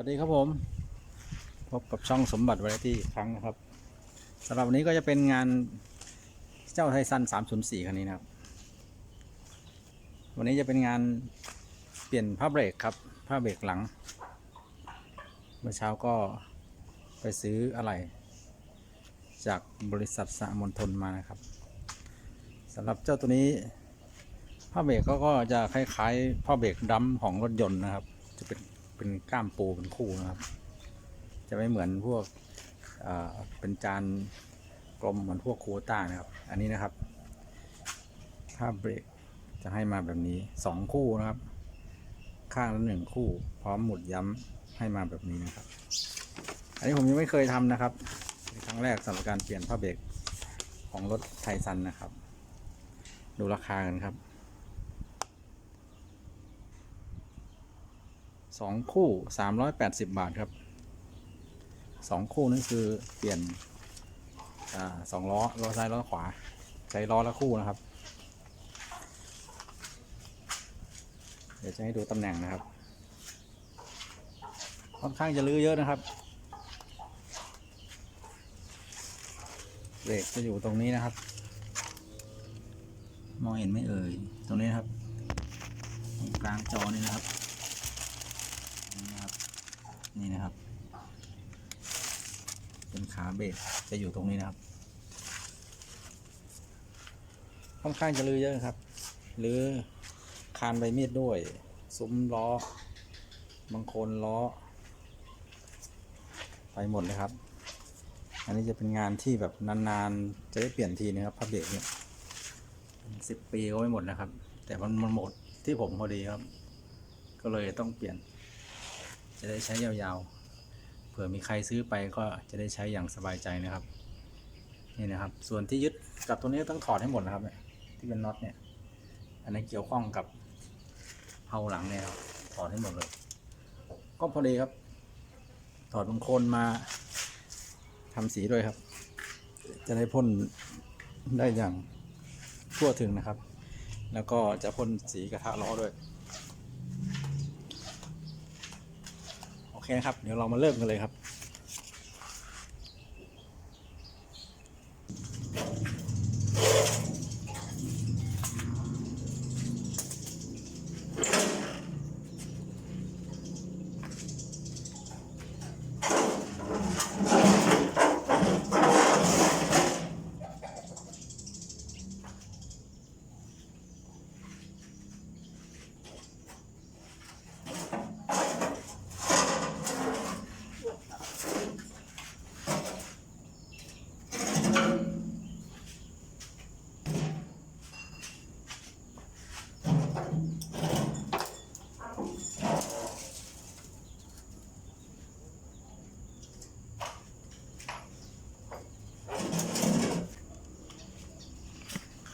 วัสดีครับผม พบกับช่องสมบัติวาไรตี้ครั้งนะครับสำหรับวันนี้ก็จะเป็นงานเจ้าไทซัน 304 คันนี้นะครับ วันนี้จะเป็นงานเปลี่ยนผ้าเบรกครับผ้าเบรกหลัง เมื่อเช้าก็ไปซื้ออะไร จากบริษัทสามนทนมานะครับสำหรับเจ้าตัวนี้ผ้าเบรกก็จะคล้ายๆผ้าเบรกดัมของรถยนต์นะครับ จะเป็น เป็นก้ามปูเป็นคู่นะครับ จะไม่เหมือนพวกเป็นจานกลมเหมือนพวกโควต้านะครับ อันนี้นะครับผ้าเบรกจะให้มาแบบนี้สองคู่นะครับ ข้างละหนึ่งคู่ พร้อมหมุดย้ำให้มาแบบนี้นะครับ อันนี้ผมยังไม่เคยทำนะครับครั้งแรกสำหรับการเปลี่ยนผ้าเบรกของรถไทซันนะครับ ดูราคากันครับ สองคู่สามร้อยแปดสิบบาทครับสองคู่นั่นคือเปลี่ยนอ่าสองล้อล้อซ้ายล้อขวา ใช้ล้อละคู่นะครับ เดี๋ยวจะให้ดูตำแหน่งนะครับ ค่อนข้างจะลื้อเยอะนะครับเบรกจะอยู่ตรงนี้นะครับ มองเห็นไหม่เอ่ย ตรงนี้นะครับ ตรงกลางจอนี่นะครับนี่นะครับ นี่นะครับ เป็นขาเบรกจะอยู่ตรงนี้นะครับ ค่อนข้างจะลือเยอะครับ หรือคานใบมีดด้วย ซุ้มล้อ บางคนล้อ ไปหมดเลยครับ อันนี้จะเป็นงานที่แบบนานๆ จะได้เปลี่ยนทีนะครับพับเบรกเนี่ยสิบปีก็ไม่หมดนะครับ แต่มันมันหมดที่ผมพอดีครับ ก็เลยต้องเปลี่ยน จะได้ใช้ยาวๆ เผื่อมีใครซื้อไปก็จะได้ใช้อย่างสบายใจนะครับ นี่นะครับ ส่วนที่ยึดกับตัวนี้ต้องถอดให้หมดนะครับเนี่ยที่เป็นน็อตเนี่ย อันนี้เกี่ยวข้องกับเผาหลังเนี่ยครับถอดให้หมดเลย ก็พอดีครับ ถอดบางโคนมาทำสีด้วยครับ จะได้พ่นได้อย่างทั่วถึงนะครับ แล้วก็จะพ่นสีกระทะล้อด้วย โอเคครับ เดี๋ยวเรามาเริ่มกันเลยครับ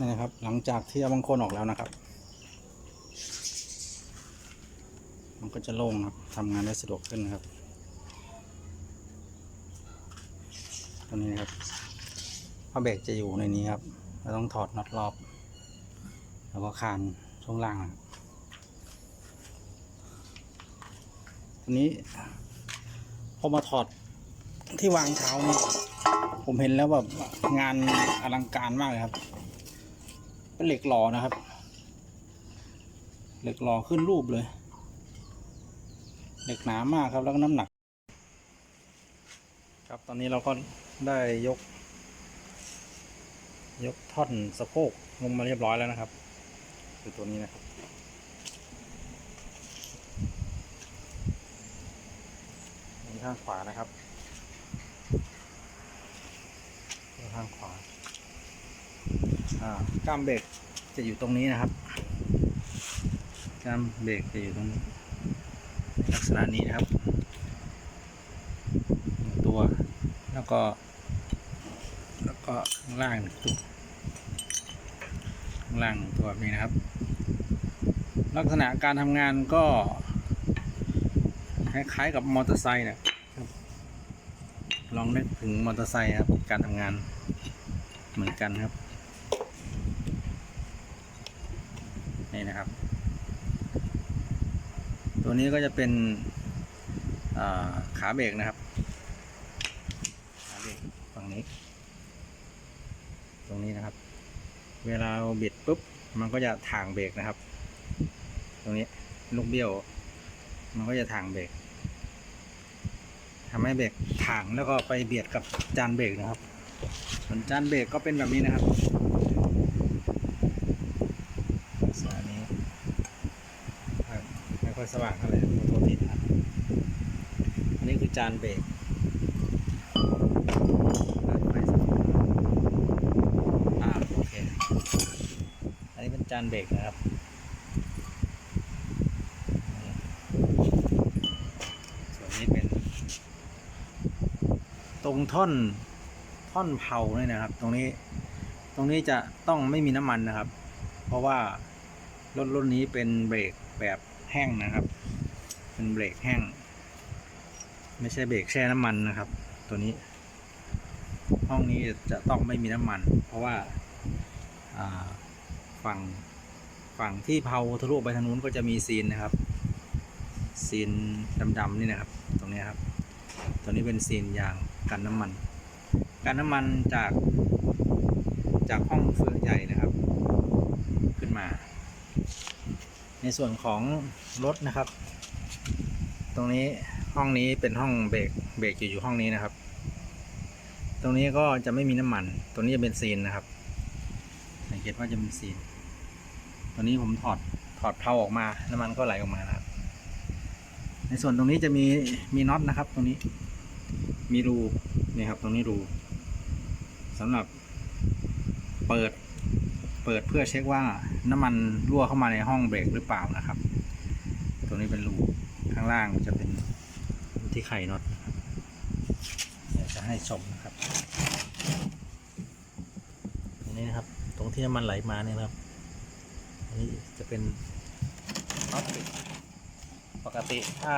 นี่นะครับ หลังจากที่เอาบางคนออกแล้วนะครับ มันก็จะโล่งครับทำงานได้สะดวกขึ้นนะครับตัวนี้นะครับผ้าเบรกจะอยู่ในนี้ครับเราต้องถอดน็อตรอบ แล้วก็คานช่วงล่างนะครับทีนี้พอมาถอดที่วางเท้านี่ผมเห็นแล้วแบบงานอลังการมากเลยครับ เป็นเหล็กหล่อนะครับ เหล็กหล่อขึ้นรูปเลย เหล็กหนามากครับแล้วก็น้ำหนัก ครับตอนนี้เราก็ได้ยก ยกท่อนสะโพกลงมาเรียบร้อยแล้วนะครับคือตัวนี้นะครับข้างขวานะครับ ข้างขวา กล้ามเบรกจะอยู่ตรงนี้นะครับกล้ามเบรกจะอยู่ตรงนี้ลักษณะนี้นะครับ ตัวแล้วก็ แล้วก็ข้างล่างตัวข้างล่างตัวแบบนี้นะครับ ลักษณะการทำงานก็คล้ายๆกับมอเตอร์ไซค์นะครับลองนึกถึงมอเตอร์ไซค์ครับการทำงานเหมือนกันครับ นี่นะครับ ตัวนี้ก็จะเป็นาขาเบรกนะครับขาเบรกฝั่งนี้ ตรงนี้นะครับ เวลาเราบิดปุ๊บ มันก็จะถ่างเบรกนะครับ ตรงนี้ลูกเบี้ยว มันก็จะถ่างเบรกทำให้เบรกถ่างแล้วก็ไปเบียดกับจานเบรกนะครับ ส่วนจานเบรกก็เป็นแบบนี้นะครับส่วนอันนี้ครับไม่ค่อย สว่างเท่าไหร่ขอโทษทีนะครับอันนี้คือจานเบรกไฟสักนิดอ่าโอเค อันนี้เป็นจานเบรกนะครับส่วนนี้เป็น ตรงท่อนท่อนเผาเนี่ยนะครับ ตรงนี้ตรงนี้จะต้องไม่มีน้ำมันนะครับ เพราะว่ารถรุ่นนี้เป็นเบรกแบบ แห้งนะครับ เป็นเบรกแห้ง ไม่ใช่เบรกแช่น้ำมันนะครับ ตัวนี้ ห้องนี้จะต้องไม่มีน้ำมัน เพราะว่าฝั่งฝั่งที่เผาทะลุไปทางนู้นก็จะมีซีนนะครับ ซีนดำๆนี่นะครับ ตรงนี้ครับ ตัวนี้เป็นซีนยางกันน้ำมัน กันน้ำมันจากจากห้องเฟืองใหญ่นะครับ ขึ้นมา ในส่วนของรถนะครับ ตรงนี้ห้องนี้เป็นห้องเบรกเบรกอยู่อยู่ห้องนี้นะครับ ตรงนี้ก็จะไม่มีน้ำมัน ตัวนี้จะเป็นซีนนะครับ สังเกตว่าจะเป็นซีน ตัวนี้ผมถอดถอดเพลาออกมา น้ำมันก็ไหลออกมานะครับ ในส่วนตรงนี้จะมีมีน็อตนะครับ ตรงนี้ มีรูนี่ครับ ตรงนี้รูสำหรับเปิด เปิดเพื่อเช็คว่าน้ำมันรั่วเข้ามาในห้องเบรกหรือเปล่านะครับตรงนี้เป็นรูข้างล่างจะเป็นที่ไข่น็อตเดี๋ยวจะให้ชมนะครับตรงนี้นะครับ ตรงที่น้ำมันไหลมาเนี่ยนะครับอันนี้จะเป็นน็อตปิดปกติถ้า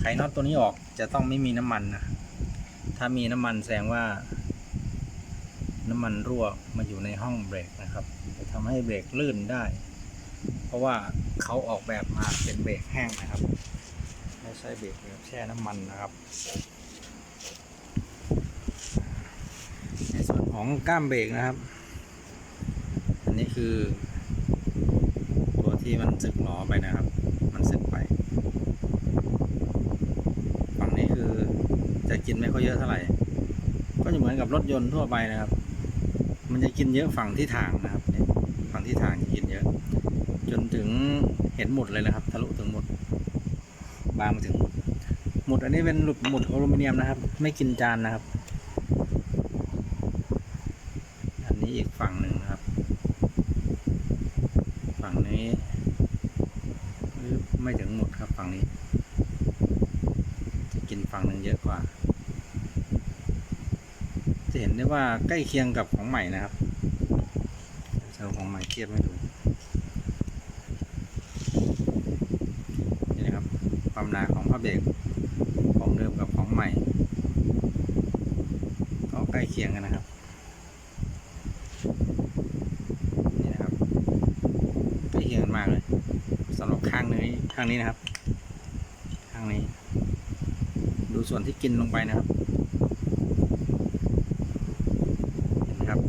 ไขน็อตตัวนี้ออกจะต้องไม่มีน้ำมันนะถ้ามีน้ำมันแสดงว่า น้ำมันรั่วมาอยู่ในห้องเบรกนะครับจะทำให้เบรกลื่นได้ เพราะว่าเขาออกแบบมาเป็นเบรกแห้งนะครับไม่ใช่เบรกแบบแช่น้ำมันนะครับ ในส่วนของก้ามเบรกนะครับ อันนี้คือ ตัวที่มันสึกหล้อไปนะครับ มันสึกไปฝั่งนี้คือจะกินไม่ค่อยเยอะเท่าไหร่ก็จะเหมือนกับรถยนต์ทั่วไปนะครับ มันจะกินเยอะฝั่งที่ทางนะครับฝั่งที่ทางจะกินเยอะ จนถึงเห็นหมดเลยนะครับ ทะลุถึงหมด บางมาถึงหมด หมดอันนี้เป็นหลุดหมดอลูมิเนียมนะครับ ไม่กินจานนะครับ อันนี้อีกฝั่งหนึ่งนะครับ ฝั่งนี้ไม่ถึงหมดครับฝั่งนี้ จะกินฝั่งหนึ่งเยอะกว่า เห็นได้ว่าใกล้เคียงกับของใหม่นะครับจะเอาของใหม่เทียบให้ดูนี่นะครับ ความหนาของผ้าเบรกของเดิมกับของใหม่ ก็ใกล้เคียงกันนะครับนี่นะครับใกล้เคียงกันมากเลยสำหรับข้างนี้ข้างนี้นะครับ ข้างนี้ ดูส่วนที่กินลงไปนะครับ เห็นไหมครับ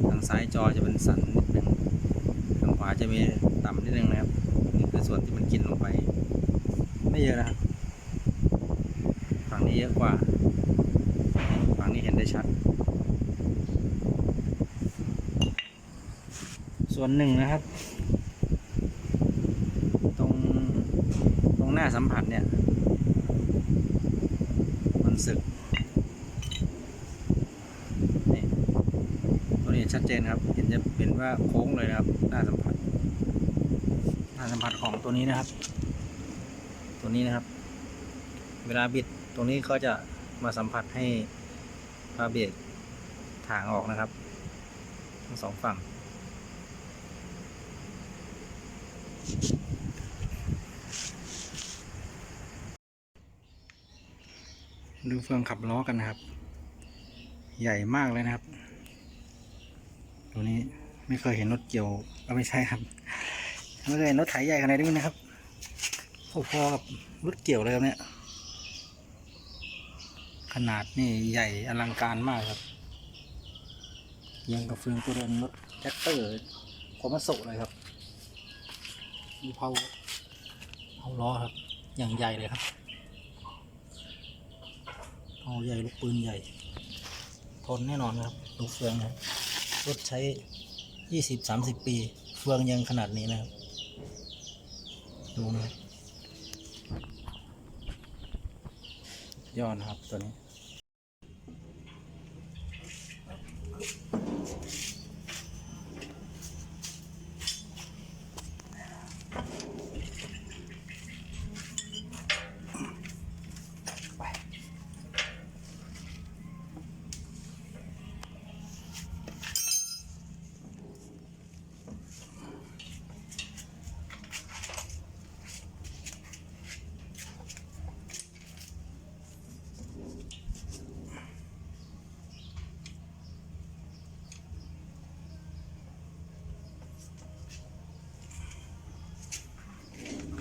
ทาง ซ้ายจอจะเป็นสันนิดหนึ่งทางขวาจะมีต่ำนิดนึงนะครับนี่คือส่วนที่มันกินลงไป ไม่เยอะนะครับฝั่งนี้เยอะกว่า ฝั่งนี้เห็นได้ชัด ส่วนหนึ่งนะครับ ตรงตรงหน้าสัมผัสเนี่ย มันสึกนี่ตัวนี้ชั ดเจนครับ เห็นจะเป็นว่าโค้งเลยนะครับ หน้าสัมผัส หน้าสัมผัสของตัวนี้นะครับ ตัวนี้นะครับ เวลาบิดตรงนี้เขาจะมาสัมผัสให้พาเบรกถางออกนะครับ ทั้งสองฝั่ง ดูเฟืองขับล้อกันนะครับ ใหญ่มากเลยนะครับ ตัวนี้ไม่เคยเห็นรถเกี่ยวก็ไม่ใช่ครับไม่เคยเห็นรถไถใหญ่ขนาดนี้นะครับพอๆกับรถเกี่ยวเลยครับเนี่ย ขนาดนี่ใหญ่อลังการมากครับยังกับเฟืองตัวเรือนรถแท็กเตอร์คอมาโซเลยครับ มีเผาเผาล้อครับ อย่างใหญ่เลยครับเผาใหญ่ลูกปืนใหญ่ ทนแน่นอนครับ ลูกเฟืองครับ รถใช้ยี่สิบสามสิบปี เฟืองยังขนาดนี้นะครับ ดูนะยอดนะครับตัวนี้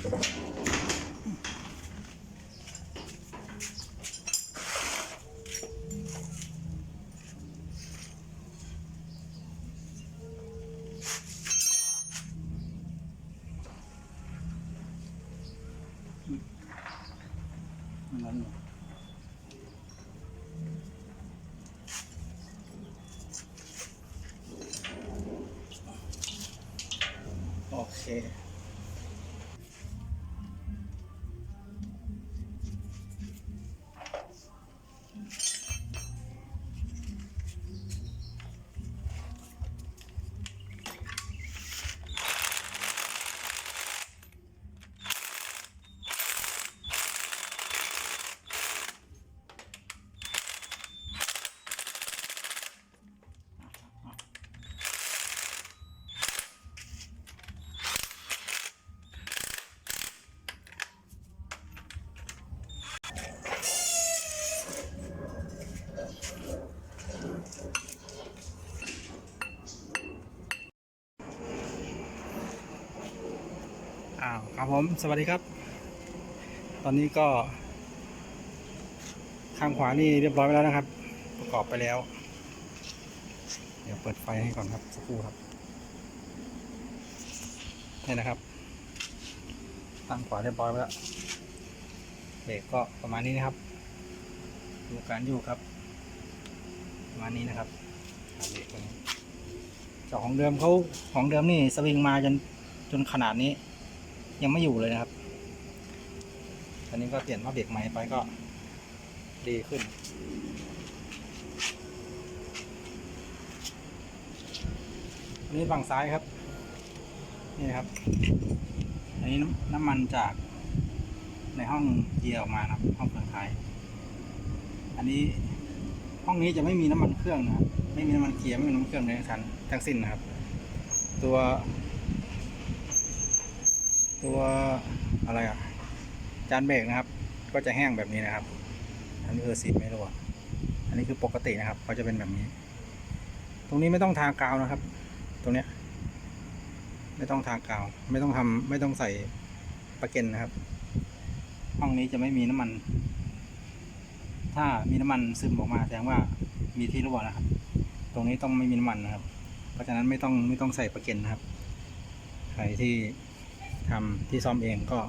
นั้ ครับผม สวัสดีครับ ตอนนี้ก็ ข้างขวานี่เรียบร้อยไปแล้วนะครับ ประกอบไปแล้ว เดี๋ยวเปิดไฟให้ก่อนครับสักครู่ครับนี่นะครับ ข้างขวาเรียบร้อยไปแล้วเบรกก็ประมาณนี้นะครับ ดูการอยู่ครับ ประมาณนี้นะครับเบรกตัวนี้จากของเดิมเขาของเดิมนี่สวิงมาจนจนขนาดนี้ ยังไม่อยู่เลยนะครับตอนนี้ก็เปลี่ยนผ้าเบรกใหม่ไปก็ดีขึ้นอันนี้ฝั่งซ้ายครับ นี่ครับ อันนี้น้ำน้ำมันจากในห้องเกียร์ออกมานะครับ ห้องเครื่องท้าย อันนี้ห้องนี้จะไม่มีน้ำมันเครื่องนะครับ ไม่มีน้ำมันเกียร์ไม่มีน้ำมันเครื่องในทั้งทั้งสิ้นนะครับ ตัว ตัวอะไรอะ จานเบรกนะครับ ก็จะแห้งแบบนี้นะครับ อันนี้คือสีไม่รู้อะอันนี้คือปกตินะครับเขาจะเป็นแบบนี้ ตรงนี้ไม่ต้องทากาวนะครับ ตรงเนี้ย ไม่ต้องทากาว ไม่ต้องทำไม่ต้องใส่ปะเก็นนะครับ ห้องนี้จะไม่มีน้ำมัน ถ้ามีน้ำมันซึมออกมาแสดงว่ามีที่รั่วนะครับ ตรงนี้ต้องไม่มีน้ำมันนะครับ เพราะฉะนั้นไม่ต้องไม่ต้องใส่ปะเก็นนะครับ ใครที่ ทำที่ซ่อมเองก็